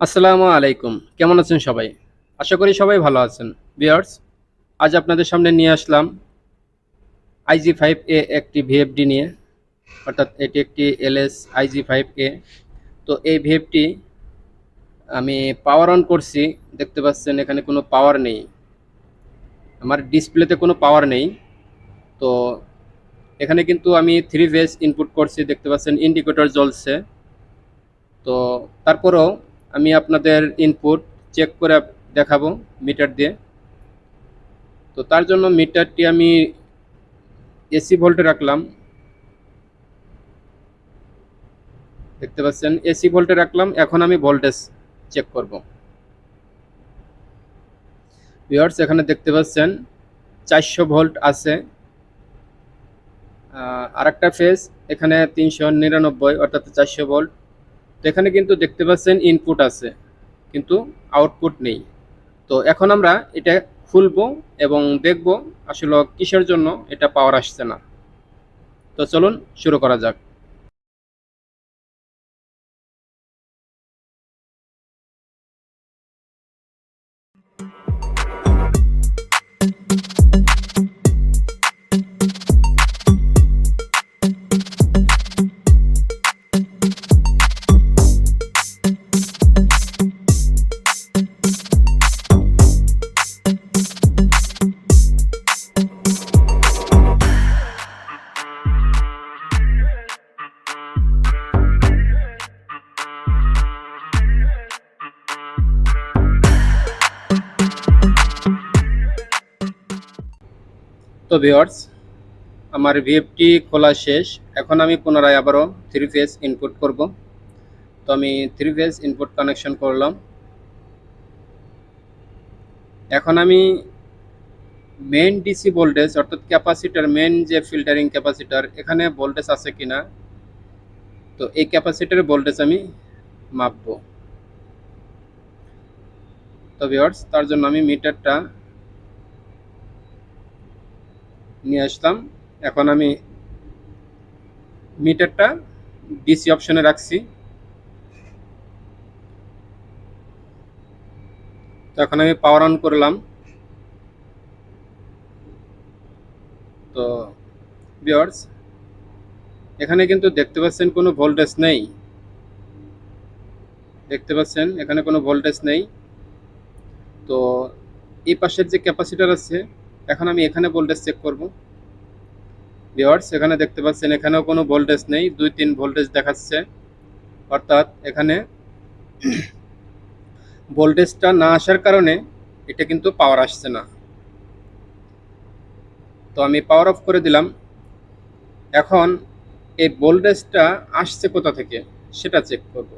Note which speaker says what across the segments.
Speaker 1: আসসালামু আলাইকুম। কেমন আছেন সবাই? আশা করি সবাই ভালো আছেন। বিয়ার্স আজ আপনাদের সামনে নিয়ে আসলাম আইজি ফাইভ এ একটি ভিএফডি নিয়ে, অর্থাৎ এটি একটি এলএস আইজি ফাইভ এ। তো এই ভিএফটি আমি পাওয়ার অন করছি, দেখতে পাচ্ছেন এখানে কোনো পাওয়ার নেই। আমার ডিসপ্লেতে কোনো পাওয়ার নেই। তো এখানে কিন্তু আমি থ্রি ফেজ ইনপুট করছি, দেখতে পাচ্ছেন ইন্ডিকেটর জ্বলছে। তো তারপরেও আমি আপনাদের ইনপুট চেক করে দেখাবো মিটার দিয়ে। তো তার জন্য মিটারটি আমি এসি ভোল্টে রাখলাম। দেখতে পাচ্ছেন এসি ভোল্টে রাখলাম, এখন আমি ভোল্টেজ চেক করব। ভিউয়ার্স এখানে দেখতে পাচ্ছেন, চারশো ভোল্ট আছে। আর একটা ফেজ এখানে তিনশো নিরানব্বই, অর্থাৎ চারশো ভোল্ট এখানে কিন্তু দেখতে পাচ্ছেন ইনপুট আছে, কিন্তু আউটপুট নেই। তো এখন আমরা এটা খুলব এবং দেখব আসলে কিসের জন্য এটা পাওয়ার আসছে না। তো চলুন শুরু করা যাক। তো ভিওয়ার্স আমার ভিএফটি খোলা শেষ। এখন আমি পুনরায় আবারও থ্রি ফেজ ইনপুট করব। তো আমি থ্রি ফেজ ইনপুট কানেকশন করলাম। এখন আমি মেন ডিসি ভোল্টেজ অর্থাৎ ক্যাপাসিটার মেন যে ফিল্টারিং ক্যাপাসিটার এখানে ভোল্টেজ আছে কিনা? তো এই ক্যাপাসিটারের ভোল্টেজ আমি মাপবো। তো ভিওয়ার্স তার জন্য আমি মিটারটা নিয়ে আসলাম। এখন আমি মিটারটা ডিসি অপশনে রাখছি। তো এখন আমি পাওয়ার অন করলাম। তো ভিওয়ার্স এখানে কিন্তু দেখতে পাচ্ছেন কোনো ভোল্টেজ নেই। দেখতে পাচ্ছেন, এখানে কোনো ভোল্টেজ নেই। তো এই পাশের যে ক্যাপাসিটার আছে এখন আমি এখানে ভোল্টেজ চেক করব। ভিওয়ার্স এখানে দেখতে পাচ্ছেন, এখানেও কোনো ভোল্টেজ নেই, দুই তিন ভোল্টেজ দেখাচ্ছে। অর্থাৎ এখানে ভোল্টেজটা না আসার কারণে এটা কিন্তু পাওয়ার আসছে না। তো আমি পাওয়ার অফ করে দিলাম। এখন এই ভোল্টেজটা আসছে কোথা থেকে, সেটা চেক করব।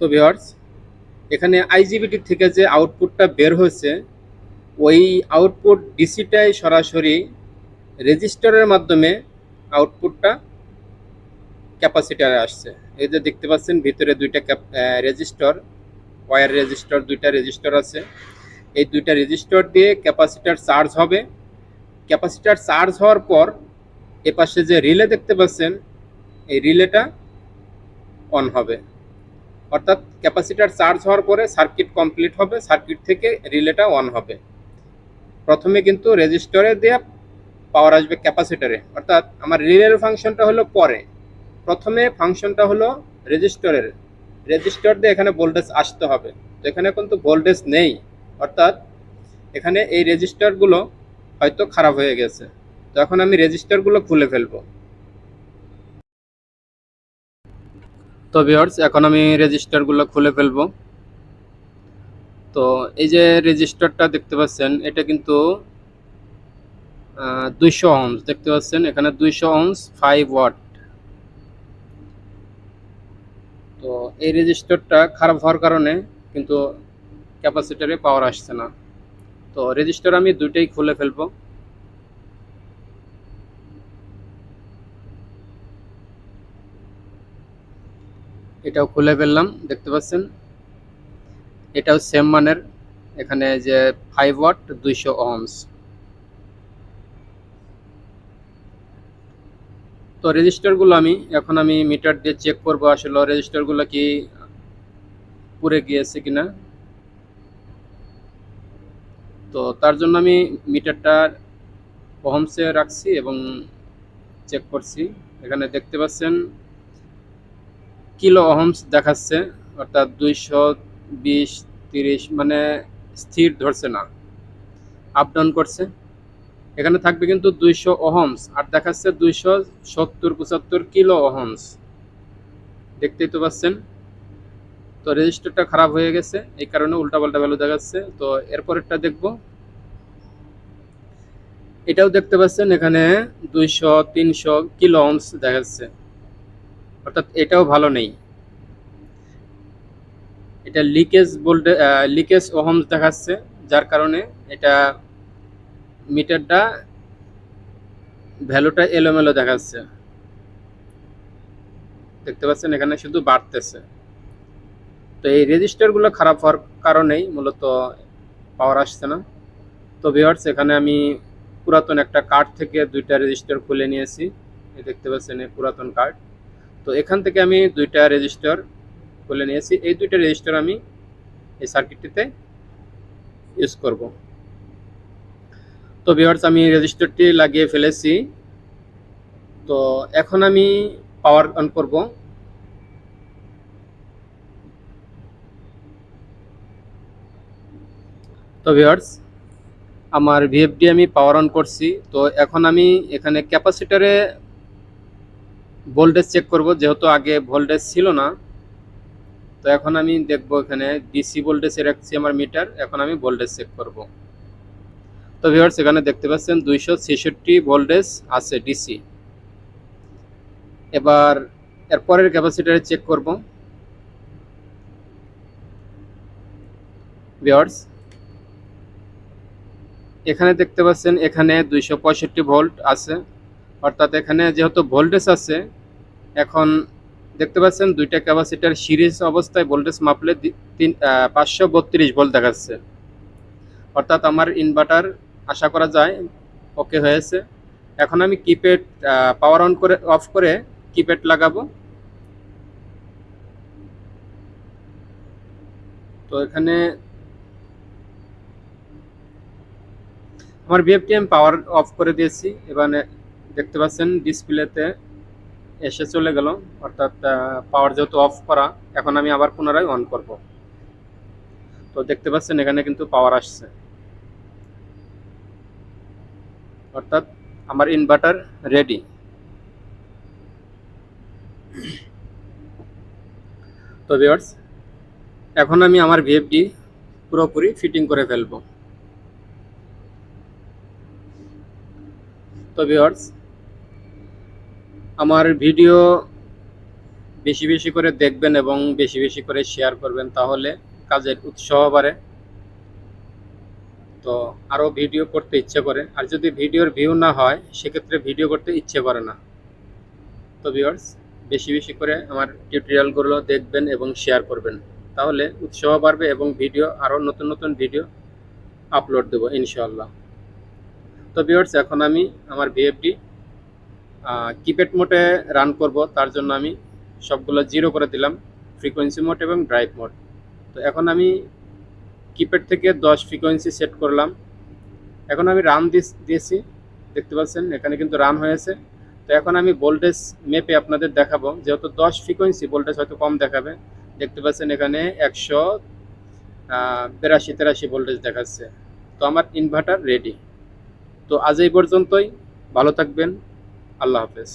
Speaker 1: তো ভিওয়ার্স এখানে আইজিবিটি থেকে যে আউটপুটটা বের হয়েছে ওই আউটপুট ডিসিটাই সরাসরি রেজিস্টারের মাধ্যমে আউটপুটটা ক্যাপাসিটারে আসছে। এই যে দেখতে পাচ্ছেন, ভিতরে দুইটা রেজিস্টর ওয়ার রেজিস্টর, দুইটা রেজিস্টর আছে। এই দুইটা রেজিস্টর দিয়ে ক্যাপাসিটার চার্জ হবে। ক্যাপাসিটার চার্জ হওয়ার পর এপাশে যে রিলে দেখতে পাচ্ছেন, এই রিলেটা অন হবে। অর্থাৎ ক্যাপাসিটার চার্জ হওয়ার পরে সার্কিট কমপ্লিট হবে, সার্কিট থেকে রিলেটা অন হবে। প্রথমে কিন্তু রেজিস্টরে দিয়ে পাওয়ার আসবে ক্যাপাসিটারে। অর্থাৎ আমার রিলের ফাংশনটা হলো পরে। প্রথমে ফাংশনটা হলো রেজিস্টরের। রেজিস্টর দিয়ে এখানে ভোল্টেজ আসতে হবে। তো এখানে কিন্তু ভোল্টেজ নেই। অর্থাৎ এখানে এই রেজিস্টারগুলো হয়তো খারাপ হয়ে গেছে। তো এখন আমি রেজিস্টারগুলো খুলে ফেলব। তো ভিওর্স এখন আমি রেজিস্টারগুলো খুলে ফেলব। তো এই যে রেজিস্টারটা দেখতে পাচ্ছেন, এটা কিন্তু দুইশো অংশ দেখতে পাচ্ছেন? এখানে দুইশো অংশ ফাইভ ওয়াট তো এই রেজিস্টারটা খারাপ হওয়ার কারণে কিন্তু ক্যাপাসিটারে পাওয়ার আসছে না। তো রেজিস্টার আমি দুইটাই খুলে ফেলব। এটাও খুলে ফেললাম, দেখতে পাচ্ছেন? এটাও সেম মানের। এখানে যে ফাইভ ওয়াট দুইশো ওহমস তো রেজিস্টারগুলো আমি, এখন আমি মিটার দিয়ে চেক করব আসলে রেজিস্টারগুলো কি পুড়ে গিয়েছে কিনা। তো তার জন্য আমি মিটারটা ওহমসে রাখছি এবং চেক করছি। এখানে দেখতে পাচ্ছেন, কিলো ওহমস দেখাচ্ছে, অর্থাৎ দুইশো বিশ, তিরিশ মানে স্থির ধরছে না। আপ ডাউন করছে। এখানে থাকবে কিন্তু দুইশো ওহমস আর দেখাচ্ছে দুইশো সত্তর, পঁচাত্তর কিলো ওহমস দেখতেই তো পাচ্ছেন। তো রেজিস্টারটা খারাপ হয়ে গেছে, এই কারণে উল্টাপাল্টা ভ্যালু দেখাচ্ছে। তো এরপরেরটা দেখব। এটাও দেখতে পাচ্ছেন, এখানে দুইশো, তিনশো কিলো ওহমস দেখাচ্ছে। অর্থাৎ এটাও ভালো নেই। এটা লিকেজ বলতে লিকেজ ওহমস দেখাচ্ছে, যার কারণে এটা মিটারটা ভ্যালুটা এলোমেলো দেখাচ্ছে। দেখতে পাচ্ছেন এখানে শুধু বাড়তেছে। তো এই রেজিস্টারগুলো খারাপ হওয়ার কারণেই মূলত পাওয়ার আসছে না। তো ভিওয়ার্স এখানে আমি পুরাতন একটা কার্ড থেকে দুইটা রেজিস্টার খুলে নিয়েছি। দেখতে পাচ্ছেন পুরাতন কার্ড তো এখান থেকে আমি দুইটা রেজিস্টার খুলে নিয়েছি। এই দুইটা রেজিস্টার আমি এই সার্কিটটিতে ইউজ করব। তো ভিওয়ার্স আমি রেজিস্টারটি লাগিয়ে ফেলেছি। তো এখন আমি পাওয়ার অন করব। তো ভিওয়ার্স আমার ভিএফডি আমি পাওয়ার অন করছি। তো এখন আমি এখানে ক্যাপাসিটারে ভোল্টেজ চেক করব। যেহেতু আগে ভোল্টেজ ছিল না তো এখন আমি দেখব এখানে ডিসি ভোল্টেজে রাখছি আমার মিটার এখন আমি ভোল্টেজ চেক করব। তো ভিউয়ার্স এখানে দেখতে পাচ্ছেন দুইশো ছেষট্টি ভোল্টেজ আছে ডিসি এবার এরপরের ক্যাপাসিটারে চেক করব। ভিউয়ার্স এখানে দেখতে পাচ্ছেন এখানে দুইশো পঁয়ষট্টি ভোল্ট আছে। অর্থাৎ এখানে যেহেতু ভোল্টেজ আছে, এখন দেখতে পাচ্ছেন দুইটা ক্যাপাসিটার সিরিজ অবস্থায় ভোল্টেজ মাপলে তিন পাঁচশো বত্রিশ ভোল্ট দেখাচ্ছে। অর্থাৎ আমার ইনভার্টার আশা করা যায় ওকে হয়েছে। এখন আমি কিপ্যাড পাওয়ার অন করে অফ করে কিপ্যাড লাগাবো। তো এখানে আমার বিএফটিএম পাওয়ার অফ করে দিয়েছি। এবারে দেখতে পাচ্ছেন ডিসপ্লেতে এসে চলে গেল। অর্থাৎ পাওয়ার যেহেতু অফ করা, এখন আমি আবার পুনরায় অন করব। তো দেখতে পাচ্ছেন, এখানে কিন্তু পাওয়ার আসছে। অর্থাৎ, আমার ইনভার্টার রেডি তো ভিওয়ার্স এখন আমি আমার ভিএফডি পুরোপুরি ফিটিং করে ফেলব। তো ভিওয়ার্স আমার ভিডিও বেশি বেশি করে দেখবেন এবং বেশি বেশি করে শেয়ার করবেন তাহলে কাজের উৎসাহ বাড়ে। তো আরও ভিডিও করতে ইচ্ছে করে। আর যদি ভিডিওর ভিউ না হয়, সেক্ষেত্রে ভিডিও করতে ইচ্ছে করে না। তো ভিওয়ার্স বেশি বেশি করে আমার টিউটোরিয়ালগুলো দেখবেন এবং শেয়ার করবেন। তাহলে উৎসাহ বাড়বে এবং ভিডিও আরও নতুন নতুন ভিডিও আপলোড দেবো ইনশাআল্লাহ। তো ভিওয়ার্স এখন আমি আমার ভিএফডি কিপ্যাড মোডে রান করব, তার জন্য আমি সবগুলো জিরো করে দিলাম ফ্রিকোয়েন্সি মোড এবং ড্রাইভ মোড তো এখন আমি কিপ্যাড থেকে দশ ফ্রিকোয়েন্সি সেট করলাম। এখন আমি রান দিয়েছি, দেখতে পাচ্ছেন, এখানে কিন্তু রান হয়েছে। তো এখন আমি ভোল্টেজ মেপে আপনাদের দেখাবো, যেহেতু দশ ফ্রিকোয়েন্সি ভোল্টেজ হয়তো কম দেখাবে, দেখতে পাচ্ছেন এখানে একশো বিরাশি, তেরাশি ভোল্টেজ দেখাচ্ছে। তো আমার ইনভার্টার রেডি তো আজ এই পর্যন্তই, ভালো থাকবেন। আল্লাহ হাফেজ